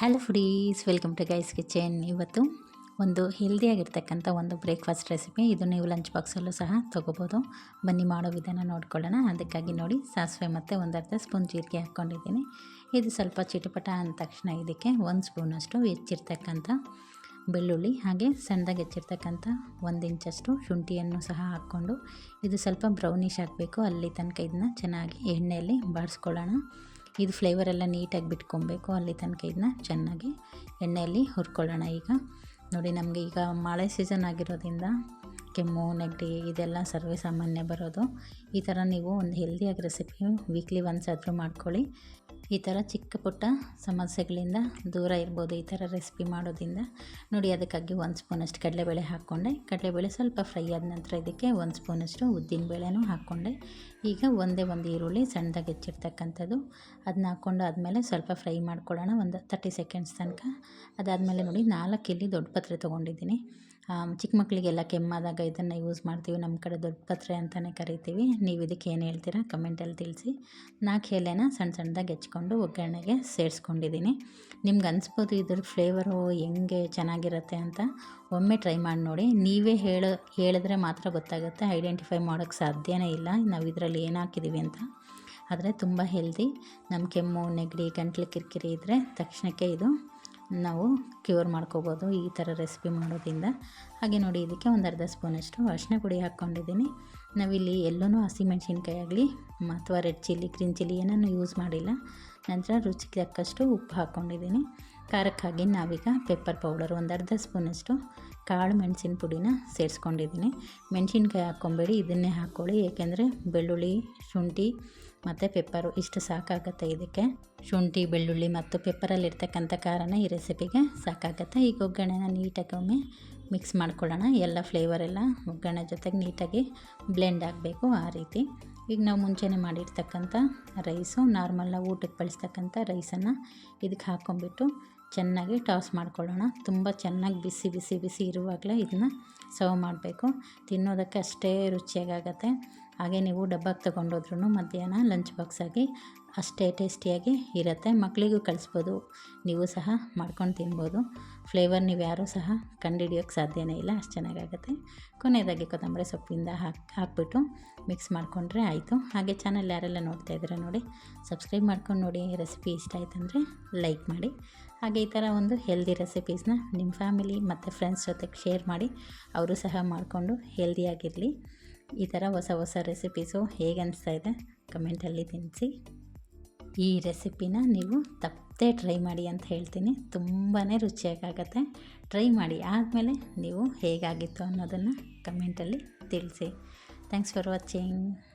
Hello friends welcome to guys kitchen. ಇವತ್ತು ಒಂದು ಹೆಲ್ದಿಯಾಗಿರ್ತಕ್ಕಂಥ ಒಂದು ಬ್ರೇಕ್ಫಾಸ್ಟ್ ರೆಸಿಪಿ ಇದು ನೀವು ಲಂಚ್ ಬಾಕ್ಸಲ್ಲೂ ಸಹ ತೊಗೋಬೋದು. ಬನ್ನಿ ಮಾಡೋ ವಿಧಾನ ನೋಡ್ಕೊಳ್ಳೋಣ. ಅದಕ್ಕಾಗಿ ನೋಡಿ, ಸಾಸಿವೆ ಮತ್ತು ಒಂದರ್ಧ ಸ್ಪೂನ್ ಜೀರಿಗೆ ಹಾಕ್ಕೊಂಡಿದ್ದೀನಿ. ಇದು ಸ್ವಲ್ಪ ಚಿಟಪಟ ಅಂದ ತಕ್ಷಣ ಇದಕ್ಕೆ ಒಂದು ಸ್ಪೂನಷ್ಟು ಹೆಚ್ಚಿರ್ತಕ್ಕಂಥ ಬೆಳ್ಳುಳ್ಳಿ ಹಾಗೆ ಸಣ್ಣದಾಗಿ ಹೆಚ್ಚಿರ್ತಕ್ಕಂಥ ಒಂದು ಇಂಚಷ್ಟು ಶುಂಠಿಯನ್ನು ಸಹ ಹಾಕ್ಕೊಂಡು, ಇದು ಸ್ವಲ್ಪ ಬ್ರೌನಿಶ್ ಹಾಕಬೇಕು ಅಲ್ಲಿ ತನಕ ಇದನ್ನ ಚೆನ್ನಾಗಿ ಎಣ್ಣೆಯಲ್ಲಿ ಬಾಡಿಸ್ಕೊಳ್ಳೋಣ ಇದು ಫ್ಲೇವರ್ ಎಲ್ಲ ನೀಟಾಗಿ ಬಿಟ್ಕೊಬೇಕು. ಅಲ್ಲಿ ತನಕ ಇದನ್ನ ಚೆನ್ನಾಗಿ ಎಣ್ಣೆಯಲ್ಲಿ ಹುರ್ಕೊಳ್ಳೋಣ ಈಗ. ನೋಡಿ ನಮಗೆ ಈಗ ಮಳೆ ಸೀಸನ್ ಆಗಿರೋದ್ರಿಂದ ಕೆಮ್ಮು, ನೆಗಡಿ ಇದೆಲ್ಲ ಸರ್ವೇ ಸಾಮಾನ್ಯ ಬರೋದು. ಈ ಥರ ನೀವು ಒಂದು ಹೆಲ್ದಿಯಾಗಿ ರೆಸಿಪಿ ವೀಕ್ಲಿ ಒನ್ಸ್ ಆದರೂ ಮಾಡ್ಕೊಳ್ಳಿ. ಈ ಥರ ಚಿಕ್ಕ ಪುಟ್ಟ ಸಮಸ್ಯೆಗಳಿಂದ ದೂರ ಇರ್ಬೋದು ಈ ಥರ ರೆಸಿಪಿ ಮಾಡೋದ್ರಿಂದ. ನೋಡಿ, ಅದಕ್ಕಾಗಿ ಒಂದು ಸ್ಪೂನಷ್ಟು ಕಡಲೆಬೇಳೆ ಹಾಕ್ಕೊಂಡೆ. ಕಡಲೆಬೇಳೆ ಸ್ವಲ್ಪ ಫ್ರೈ ಆದ ನಂತರ ಇದಕ್ಕೆ ಒಂದು ಸ್ಪೂನಷ್ಟು ಉದ್ದಿನಬೇಳೆನೂ ಹಾಕ್ಕೊಂಡೆ. ಈಗ ಒಂದೇ ಒಂದು ಈರುಳ್ಳಿ ಸಣ್ಣದಾಗಿ ಹೆಚ್ಚಿರ್ತಕ್ಕಂಥದ್ದು. ಅದನ್ನ ಹಾಕ್ಕೊಂಡು ಆದಮೇಲೆ ಸ್ವಲ್ಪ ಫ್ರೈ ಮಾಡ್ಕೊಳ್ಳೋಣ ಒಂದು ತರ್ಟಿ ಸೆಕೆಂಡ್ಸ್ ತನಕ. ಅದಾದಮೇಲೆ ನೋಡಿ, ನಾಲ್ಕು ಇಲ್ಲಿ ದೊಡ್ಡ ಪತ್ರೆ ತೊಗೊಂಡಿದ್ದೀನಿ. ಚಿಕ್ಕ ಮಕ್ಕಳಿಗೆಲ್ಲ ಕೆಮ್ಮಾದಾಗ ಇದನ್ನು ಯೂಸ್ ಮಾಡ್ತೀವಿ ನಮ್ಮ ಕಡೆ ದೊಡ್ಡ ಪತ್ರೆ ಅಂತಲೇ ಕರಿತೀವಿ. ನೀವು ಇದಕ್ಕೆ ಏನು ಹೇಳ್ತೀರಾ? ಕಮೆಂಟಲ್ಲಿ ತಿಳಿಸಿ. ನಾಲ್ಕು ಎಲೆನ ಸಣ್ಣ ಸಣ್ಣದಾಗಿ ಹೆಚ್ಕೊಂಡು ಒಗ್ಗರಣೆಗೆ ಸೇರಿಸ್ಕೊಂಡಿದ್ದೀನಿ ನಿಮ್ಗೆ ಅನಿಸ್ಬೋದು ಇದ್ರ ಫ್ಲೇವರು ಹೆಂಗೆ ಚೆನ್ನಾಗಿರುತ್ತೆ ಅಂತ? ಒಮ್ಮೆ ಟ್ರೈ ಮಾಡಿ ನೋಡಿ. ನೀವೇ ಹೇಳೋ, ಹೇಳಿದ್ರೆ ಮಾತ್ರ ಗೊತ್ತಾಗುತ್ತೆ. ಐಡೆಂಟಿಫೈ ಮಾಡೋಕ್ಕೆ ಸಾಧ್ಯನೇ ಇಲ್ಲ. ನಾವು ಇದರಲ್ಲಿ ಏನು ಹಾಕಿದ್ದೀವಿ ಅಂತ. ಆದರೆ ತುಂಬ ಹೆಲ್ದಿ ನಮ್ಮ ಕೆಮ್ಮು, ನೆಗಡಿ, ಗಂಟ್ಲು ಕಿರಿಕಿರಿ ಇದ್ದರೆ ತಕ್ಷಣಕ್ಕೆ ಇದು ನಾವು ಕ್ಯೂರ್ ಮಾಡ್ಕೋಬೋದು ಈ ಥರ ರೆಸಿಪಿ ಮಾಡೋದ್ರಿಂದ. ಹಾಗೆ ನೋಡಿ, ಇದಕ್ಕೆ ಒಂದು ಅರ್ಧ ಸ್ಪೂನಷ್ಟು ಅರಿಶಿನ ಪುಡಿ ಹಾಕ್ಕೊಂಡಿದ್ದೀನಿ. ನಾವಿಲ್ಲಿ ಎಲ್ಲೂ ಹಸಿಮೆಣ್ಸಿನ್ಕಾಯಿ ಆಗಲಿ, ಅಥವಾ ರೆಡ್ ಚಿಲ್ಲಿ ಗ್ರೀನ್ ಚಿಲ್ಲಿ ಏನನ್ನು ಯೂಸ್ ಮಾಡಿಲ್ಲ. ನಂತರ ರುಚಿಗೆ ತಕ್ಕಷ್ಟು ಉಪ್ಪು ಹಾಕ್ಕೊಂಡಿದ್ದೀನಿ. ಖಾರಕ್ಕಾಗಿ ನಾವೀಗ ಪೆಪ್ಪರ್ ಪೌಡರ್ ಒಂದು ಅರ್ಧ ಸ್ಪೂನಷ್ಟು ಕಾಳು ಮೆಣಸಿನ ಪುಡಿನ ಸೇರಿಸ್ಕೊಂಡಿದ್ದೀನಿ. ಮೆಣಸಿನ್ಕಾಯಿ ಹಾಕ್ಕೊಬೇಡಿ, ಇದನ್ನೇ ಹಾಕ್ಕೊಳ್ಳಿ. ಏಕೆಂದರೆ ಬೆಳ್ಳುಳ್ಳಿ, ಶುಂಠಿ ಮತ್ತು ಪೆಪ್ಪರು ಇಷ್ಟು ಸಾಕಾಗುತ್ತೆ ಇದಕ್ಕೆ. ಶುಂಠಿ, ಬೆಳ್ಳುಳ್ಳಿ ಮತ್ತು ಪೆಪ್ಪರಲ್ಲಿರ್ತಕ್ಕಂಥ ಖಾರನ ಈ ರೆಸಿಪಿಗೆ ಸಾಕಾಗತ್ತೆ. ಈಗ ಒಗ್ಗರಣೆನ ನೀಟಾಗಿ ಒಮ್ಮೆ ಮಿಕ್ಸ್ ಮಾಡ್ಕೊಳ್ಳೋಣ. ಎಲ್ಲ ಫ್ಲೇವರ್ ಎಲ್ಲ ಒಗ್ಗರಣೆ ಜೊತೆಗೆ ನೀಟಾಗಿ ಬ್ಲೆಂಡ್ ಆಗಬೇಕು ಆ ರೀತಿ. ಈಗ ನಾವು ಮುಂಚೆನೇ ಮಾಡಿರ್ತಕ್ಕಂಥ ರೈಸು ನಾರ್ಮಲ್ ನಾವು ಊಟಕ್ಕೆ ಬಳಸ್ತಕ್ಕಂಥ ರೈಸನ್ನು ಇದಕ್ಕೆ ಹಾಕ್ಕೊಂಬಿಟ್ಟು ಚೆನ್ನಾಗಿ ಟಾಸ್ ಮಾಡ್ಕೊಳ್ಳೋಣ. ತುಂಬ ಚೆನ್ನಾಗಿ ಬಿಸಿ ಬಿಸಿ ಬಿಸಿ ಇರುವಾಗಲೇ ಇದನ್ನ ಸರ್ವ್ ಮಾಡಬೇಕು. ತಿನ್ನೋದಕ್ಕೆ ಅಷ್ಟೇ ರುಚಿಯಾಗತ್ತೆ ಹಾಗೆ ನೀವು ಡಬ್ಬಕ್ಕೆ ತೊಗೊಂಡೋದ್ರೂ ಮಧ್ಯಾಹ್ನ ಲಂಚ್ ಬಾಕ್ಸಾಗಿ ಅಷ್ಟೇ ಟೇಸ್ಟಿಯಾಗಿ ಇರುತ್ತೆ. ಮಕ್ಕಳಿಗೂ ಕಳಿಸ್ಬೋದು. ನೀವು ಸಹ ಮಾಡ್ಕೊಂಡು ತಿನ್ಬೋದು. ಫ್ಲೇವರ್ ನೀವು ಯಾರೂ ಸಹ ಕಂಡುಹಿಡಿಯೋಕ್ಕೆ ಸಾಧ್ಯನೇ ಇಲ್ಲ. ಅಷ್ಟು ಚೆನ್ನಾಗಾಗುತ್ತೆ. ಕೊನೆಯದಾಗಿ ಕೊತ್ತಂಬರಿ ಸೊಪ್ಪಿಂದ ಹಾಕಿ, ಹಾಕ್ಬಿಟ್ಟು ಮಿಕ್ಸ್ ಮಾಡಿಕೊಂಡ್ರೆ ಆಯಿತು. ಹಾಗೆ ಚಾನಲ್ ಯಾರೆಲ್ಲ ನೋಡ್ತಾ ಇದ್ದೀರ ನೋಡಿ ಸಬ್ಸ್ಕ್ರೈಬ್ ಮಾಡ್ಕೊಂಡು ನೋಡಿ. ರೆಸಿಪಿ ಇಷ್ಟ ಆಯ್ತಂದರೆ ಲೈಕ್ ಮಾಡಿ. ಹಾಗೆ ಈ ಥರ ಒಂದು ಹೆಲ್ದಿ ರೆಸಿಪೀಸ್ನ ನಿಮ್ಮ ಫ್ಯಾಮಿಲಿ ಮತ್ತು ಫ್ರೆಂಡ್ಸ್ ಜೊತೆಗೆ ಶೇರ್ ಮಾಡಿ. ಅವರು ಸಹ ಮಾಡಿಕೊಂಡು ಹೆಲ್ದಿಯಾಗಿರಲಿ ಈ ಥರ ಹೊಸ ಹೊಸ ರೆಸಿಪೀಸು ಹೇಗೆ ಅನಿಸ್ತಾ ಇದೆ ಕಮೆಂಟಲ್ಲಿ ತಿನ್ನಿಸಿ ಈ ರೆಸಿಪಿನ ನೀವು ತಪ್ಪದೇ ಟ್ರೈ ಮಾಡಿ ಅಂತ ಹೇಳ್ತೀನಿ. ತುಂಬಾ ರುಚಿಯಾಗತ್ತೆ ಟ್ರೈ ಮಾಡಿ ಆದಮೇಲೆ ನೀವು ಹೇಗಾಗಿತ್ತು ಅನ್ನೋದನ್ನು ಕಮೆಂಟಲ್ಲಿ ತಿಳಿಸಿ. Thanks for watching.